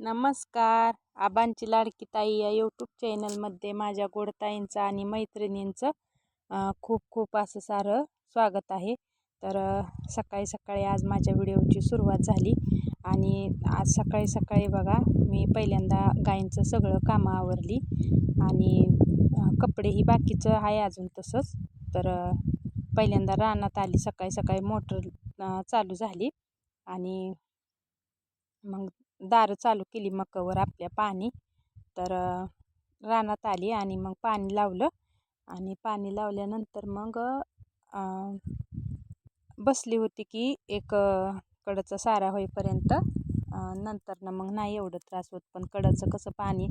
नमस्कार. आबांची लाडकी ताई या यूट्यूब चॅनलमध्ये माझ्या गोडताईंचं आणि मैत्रिणींचं खूप खूप असं सारं स्वागत आहे. तर सकाळी सकाळी आज माझ्या व्हिडिओची सुरुवात झाली आणि आज सकाळी सकाळी बघा मी पहिल्यांदा गायींचं सगळं कामं आवरली आणि कपडेही बाकीचं आहे अजून तसंच. तर पहिल्यांदा रानात आली सकाळी सकाळी मोटर चालू झाली आणि मग दारं चालू केली मकावर आपल्या पाणी. तर रानात आली आणि मग पाणी लावलं. आणि पाणी लावल्यानंतर मग बसली होती की एक कडचा सारा होईपर्यंत नंतर नंतर मग नाही एवढं त्रास होत. पण कडचं कसं पाणी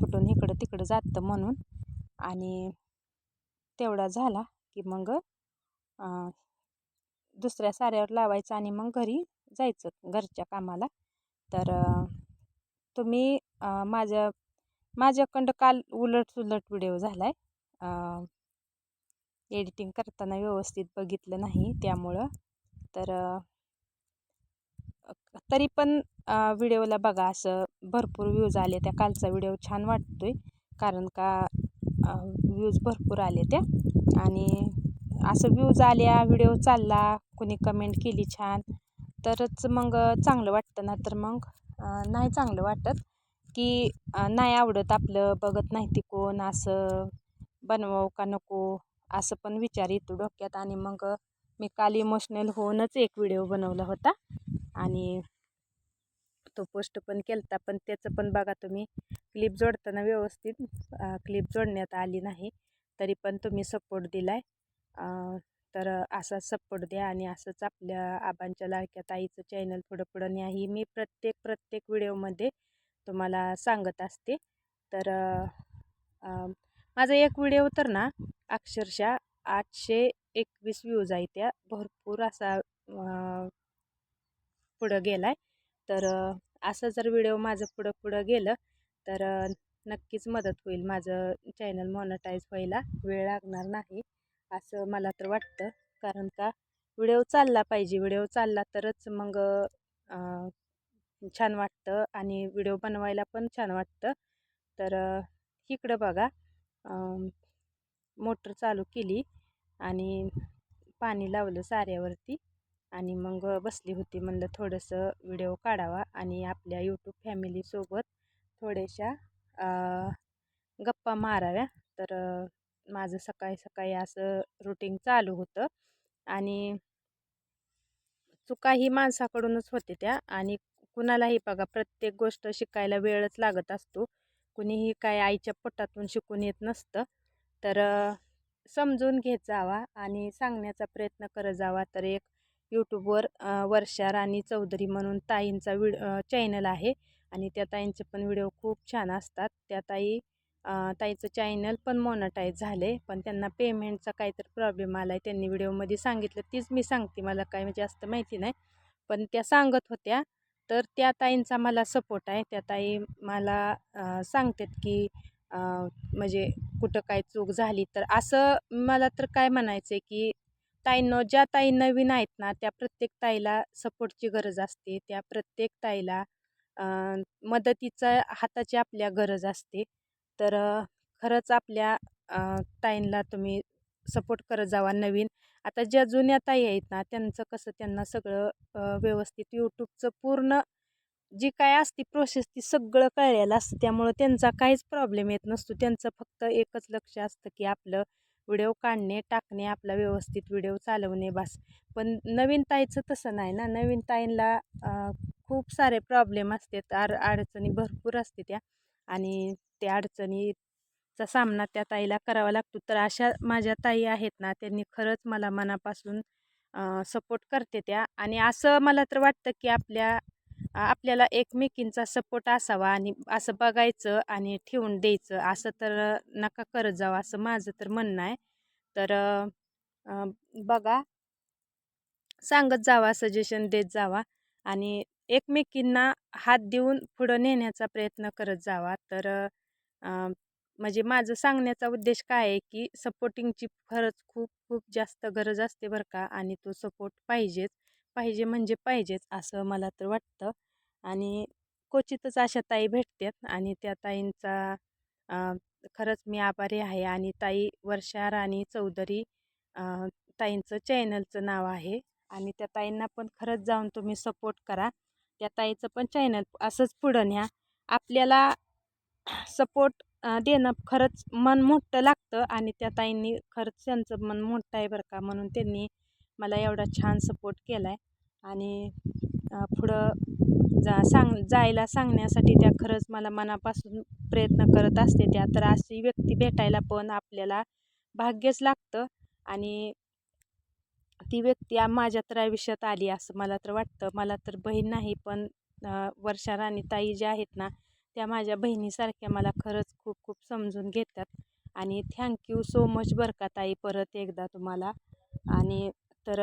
फुटून इकडं तिकडं जातं म्हणून. आणि तेवढा झाला की मग दुसऱ्या साऱ्यावर लावायचं आणि मग घरी जायचं घरच्या कामाला. तर तुम्ही माझ्या माझ्याकडं काल उलट सुलट व्हिडिओ झाला आहे एडिटिंग करताना व्यवस्थित बघितलं नाही त्यामुळं. तर तरी पण व्हिडिओला बघा असं भरपूर व्ह्यूज आले त्या कालचा व्हिडिओ छान वाटतो आहे कारण का व्ह्यूज भरपूर आले त्या. आणि असं व्ह्यूज आल्या व्हिडिओ चालला कोणी कमेंट केली छान. तरच मग चांगलं वाटतं. ना तर मग नाही चांगलं वाटत की नाही आवडत आपलं बघत नाही ती कोण असं बनवावं का नको असं पण विचार येतो डोक्यात. आणि मग मी काल इमोशनल होऊनच एक व्हिडिओ बनवला होता. आणि तो पोस्ट पण केलता. पण त्याचं पण बघा तुम्ही क्लिप जोडताना व्यवस्थित क्लिप जोडण्यात आली नाही. तरी पण तुम्ही सपोर्ट दिला आहे तर असाच सपोर्ट द्या आणि असंच आपल्या आबांच्या लाडक्या ताईचं चॅनल पुढं पुढं न्या ही मी प्रत्येक प्रत्येक व्हिडिओमध्ये तुम्हाला सांगत असते. तर माझा एक व्हिडिओ तर ना अक्षरशः आठशे एकवीस व्ह्यूज आहे त्या. भरपूर असा पुढं गेला आहे तर असं जर व्हिडिओ माझं पुढं पुढं गेलं तर नक्कीच मदत होईल. माझं चॅनल मॉनटाईज व्हायला वेळ लागणार नाही. असं मला तर वाटतं. कारण का व्हिडिओ चालला पाहिजे. व्हिडिओ चालला तरच मग छान वाटतं आणि व्हिडिओ बनवायला पण छान वाटतं. तर इकडं बघा मोटर चालू केली आणि पाणी लावलं साऱ्यावरती आणि मग बसली होती म्हणलं थोडंसं व्हिडिओ काढावा आणि आपल्या यूट्यूब फॅमिलीसोबत थोड्याशा गप्पा माराव्या. तर माझं सकाळी सकाळी असं रुटीन चालू होतं आणि चुकाही माणसाकडूनच होते त्या आणि कुणालाही बघा प्रत्येक गोष्ट शिकायला वेळच लागत असतो. कुणीही काय आईच्या पोटातून शिकून येत नसतं. तर समजून घेत जावा आणि सांगण्याचा प्रयत्न करत जावा. तर एक यूट्यूबवर वर्षा राणी चौधरी म्हणून ताईंचा विड चॅनल आहे आणि त्या ताईंचे पण व्हिडिओ खूप छान असतात. त्या ताई ताईचं चॅनल पण मोनटाईज झाले पण त्यांना पेमेंटचा काहीतरी प्रॉब्लेम आला आहे त्यांनी व्हिडिओमध्ये सांगितलं तीच मी सांगते मला काय म्हणजे जास्त माहिती नाही. पण त्या सांगत होत्या. तर त्या ताईंचा मला सपोर्ट आहे. त्या ताई मला सांगतात की म्हणजे कुठं काय चूक झाली तर. असं मला तर काय म्हणायचं आहे की ताईंनो ज्या ताई नवीन आहेत ना त्या प्रत्येक ताईला सपोर्टची गरज असते. त्या प्रत्येक ताईला मदतीचा हाताची आपल्या गरज असते. तर खरंच आपल्या ताईंला तुम्ही सपोर्ट करत जावा नवीन. आता ज्या जुन्या ताई आहेत ना त्यांचं कसं त्यांना सगळं व्यवस्थित यूट्यूबचं पूर्ण जी काय असती प्रोसेस ती सगळं कळलेलं असतं. त्यामुळं त्यांचा काहीच प्रॉब्लेम येत नसतो. त्यांचं फक्त एकच लक्ष असतं की आपलं व्हिडिओ काढणे टाकणे आपला व्यवस्थित व्हिडिओ चालवणे बस. पण नवीन ताईचं तसं नाही ना. नवीन ताईंला खूप सारे प्रॉब्लेम असतात. आर अडचणी भरपूर असते त्या. आणि त्या अडचणीचा सामना त्या ताईला करावा लागतो. तर अशा माझ्या ताई आहेत ना त्यांनी खरंच मला मनापासून सपोर्ट करते त्या. आणि असं मला तर वाटतं की आपल्या आपल्याला एकमेकींचा सपोर्ट असावा आणि असं बघायचं आणि ठेवून द्यायचं. असं तर नका करत जावं असं माझं तर म्हणणं आहे. तर बघा. सांगत जावा सजेशन देत जावा. आणि एकमेकींना हात देऊन पुढं नेण्याचा प्रयत्न करत जावा. तर म्हणजे माझं सांगण्याचा उद्देश काय आहे की सपोर्टिंगची खरंच खूप खूप जास्त गरज असते बरं का आणि तो सपोर्ट पाहिजेच. पाहिजे म्हणजे पाहिजेच असं मला तर वाटतं. आणि क्वचितच अशा ताई भेटतात आणि त्या ताईंचा खरंच मी आभारी आहे आणि ताई वर्षा राणी चौधरी ताईंचं चॅनलचं नाव आहे आणि त्या ताईंना पण खरंच जाऊन तुम्ही सपोर्ट करा. त्या ताईचं पण चॅनल असंच पुढं न्या. आपल्याला सपोर्ट देणं खरंच मन मोठं लागतं आणि त्या ताईंनी खरंच त्यांचं मन मोठं आहे बरं का म्हणून त्यांनी मला एवढा छान सपोर्ट केला आहे आणि पुढं जा सांग जायला सांगण्यासाठी त्या खरंच मला मनापासून प्रयत्न करत असते त्या. तर अशी व्यक्ती भेटायला पण आपल्याला भाग्यच लागतं आणि ती व्यक्ती माझ्या तर आयुष्यात आली असं मला तर वाटतं. मला तर बहीण नाही पण वर्षा राणी ताई ज्या आहेत ना त्या माझ्या बहिणीसारख्या मला खरंच खूप खूप समजून घेतात. आणि थँक्यू सो मच बरं का ताई परत एकदा तुम्हाला. आणि तर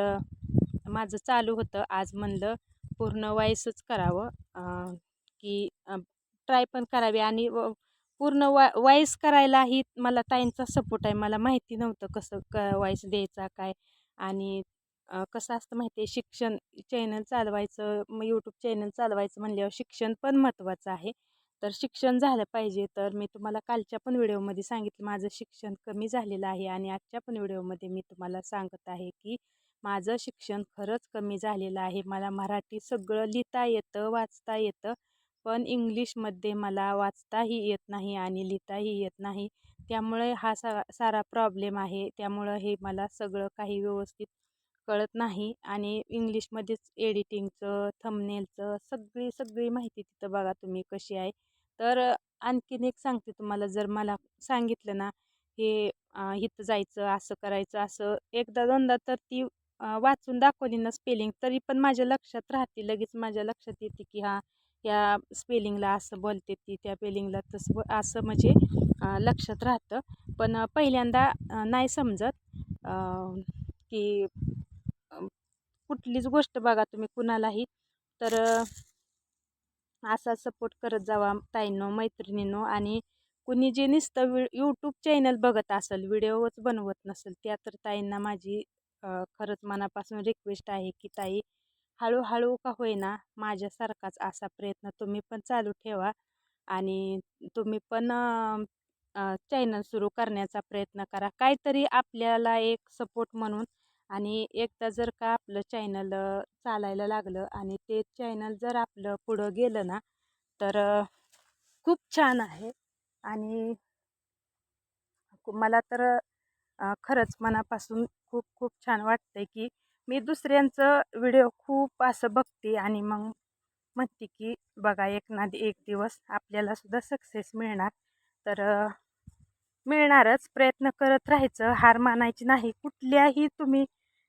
माझं चालू होतं आज म्हणलं पूर्ण वाईसच करावं की ट्राय पण करावी. आणि पूर्ण वा वाईस करायलाही मला ताईंचा सपोर्ट आहे. मला माहिती नव्हतं कसं क वाईस द्यायचा काय. आणि कसं असतं माहिती आहे शिक्षण चॅनल चालवायचं मग यूट्यूब चॅनल चालवायचं म्हणल्यावर शिक्षण पण महत्त्वाचं आहे. तर शिक्षण झालं पाहिजे तर मी तुम्हाला कालच्या पण व्हिडिओमध्ये सांगितलं माझं शिक्षण कमी झालेलं आहे आणि आजच्या पण व्हिडिओमध्ये मी तुम्हाला सांगत आहे की माझं शिक्षण खरंच कमी झालेलं आहे. मला मराठी सगळं लिहिता येतं वाचता येतं. पण इंग्लिशमध्ये मला वाचताही येत नाही आणि लिहिताही येत नाही. त्यामुळे हा सा सारा प्रॉब्लेम आहे. त्यामुळं हे मला सगळं काही व्यवस्थित कळत नाही आणि इंग्लिशमध्येच एडिटिंगचं थंबनेलचं सगळी सगळी माहिती तिथं बघा तुम्ही कशी आहे. तर आणखीन एक सांगते तुम्हाला जर मला सांगितलं ना हे इथं जायचं असं करायचं असं एकदा दोनदा तर ती वाचून दाखवली ना स्पेलिंग तरी पण माझ्या लक्षात राहते. लगेच माझ्या लक्षात येते की हा या स्पेलिंगला असं बोलते ती त्या स्पेलिंगला तसं असं म्हणजे लक्षात राहतं. पण पहिल्यांदा नाही समजत की कुठलीच गोष्ट बघा तुम्ही कुणालाही. तर असा सपोर्ट करत जावा ताईंनो मैत्रिणींनो आणि कुणी जे नुसतं वि यूट्यूब चॅनल बघत असेल व्हिडिओच बनवत नसेल त्या तर ताईंना माझी खरंच मनापासून रिक्वेस्ट आहे की ताई हळूहळू का होईना माझ्यासारखाच असा प्रयत्न तुम्ही पण चालू ठेवा आणि तुम्ही पण चॅनल सुरू करण्याचा प्रयत्न करा. काहीतरी आपल्याला एक सपोर्ट म्हणून आणि एकदा जर का आपलं चॅनल चालायला लागलं आणि ते चॅनल जर आपलं पुढं गेलं ना तर खूप छान आहे आणि मला तर खरंच मनापासून खूप खूप छान वाटतंय की मी दुसऱ्यांचं व्हिडिओ खूप असं बघते आणि मग म्हणते की बघा एक ना एक दिवस आपल्याला सुद्धा सक्सेस मिळणार. तर मिळणारच प्रयत्न करत राहायचं. हार मानायची नाही. कुठल्याही तुम्ही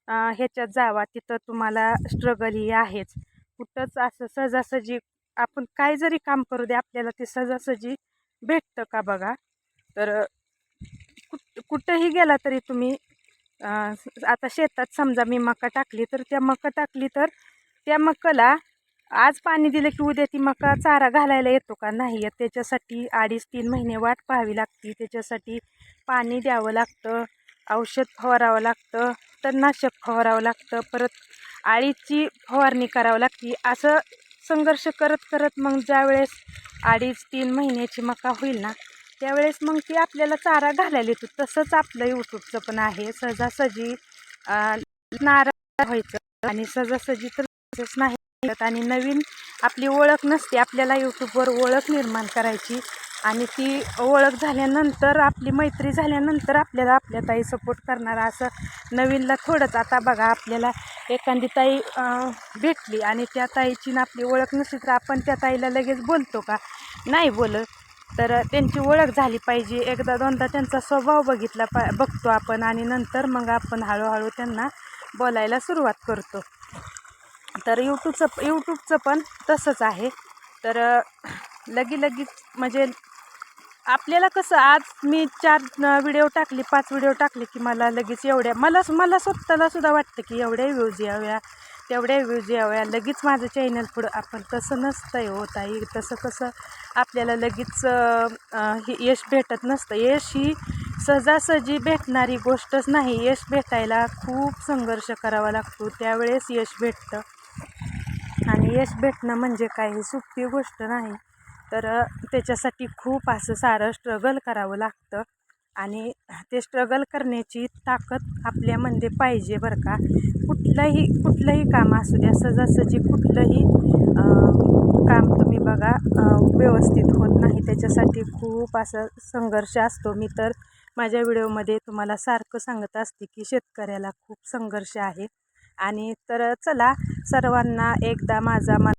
ह्याच्यात जावा तिथं तुम्हाला स्ट्रगल ही आहेच. कुठंच असं सहजासहजी आपण काय जरी काम करू दे आपल्याला ते सहजासहजी भेटतं का बघा? तर कुठ कुठंही गेला तरी तुम्ही आता शेतात समजा मी मका टाकली तर त्या मका टाकली तर त्या मकाला आज पाणी दिलं की उद्या ती मका चारा घालायला येतो का नाही? येत त्याच्यासाठी अडीच तीन महिने वाट पाहावी लागते. त्याच्यासाठी पाणी द्यावं लागतं औषध फवारावं लागतं तणनाशक फवारावं लागतं परत आळीची फवारणी करावं लागते. असं संघर्ष करत करत मग ज्यावेळेस अडीच तीन महिन्याची मका होईल ना त्यावेळेस मग ती आपल्याला चारा घालायला येतो. तसंच आपलं यूट्यूबचं पण आहे. सहजासहजी नारा व्हायचं आणि सहजासहजी तर नाही. आणि नवीन आपली ओळख नसते. आपल्याला यूट्यूबवर ओळख निर्माण करायची आणि ती ओळख झाल्यानंतर आपली मैत्री झाल्यानंतर आपल्याला आपल्या ताई सपोर्ट करणार असं नवीनला थोडंच. आता बघा आपल्याला एखादी ताई भेटली आणि त्या ताईची ना आपली ओळख नसली तर आपण त्या ताईला लगेच बोलतो का? नाही बोलत. तर त्यांची ओळख झाली पाहिजे. एकदा दोनदा त्यांचा स्वभाव बघितला पा बघतो आपण आणि नंतर मग आपण हळूहळू त्यांना बोलायला सुरुवात करतो. तर यूट्यूबचं यूट्यूबचं पण तसंच आहे. तर लगी लगेच म्हणजे आपल्याला कसं आज मी चार व्हिडिओ टाकली पाच व्हिडिओ टाकले की मला लगेच एवढ्या मला मला स्वतःला सुद्धा वाटतं की एवढ्या व्ह्यूज याव्या. तेवढ्या व्ह्यूज याव्या लगेच माझं चॅनल पुढं आपण तसं नसतं आहे होत आहे तसं कसं आपल्याला लगेच हे यश भेटत नसतं. यश ही सहजासहजी भेटणारी गोष्टच नाही. यश भेटायला खूप संघर्ष करावा लागतो. त्यावेळेस यश भेटतं. आणि यश भेटणं म्हणजे काही सोपी गोष्ट नाही. तर त्याच्यासाठी खूप असं सारं स्ट्रगल करावं लागतं. आणि ते स्ट्रगल करण्याची ताकद आपल्यामध्ये पाहिजे बरं का. कुठलंही कुठलंही काम असू द्या सहजासहजी कुठलंही काम तुम्ही बघा व्यवस्थित होत नाही. त्याच्यासाठी खूप असा संघर्ष असतो. मी तर माझ्या व्हिडिओमध्ये तुम्हाला सारखं सांगत असते की शेतकऱ्याला खूप संघर्ष आहे. आणि तर चला सर्वांना एकदा माझा मा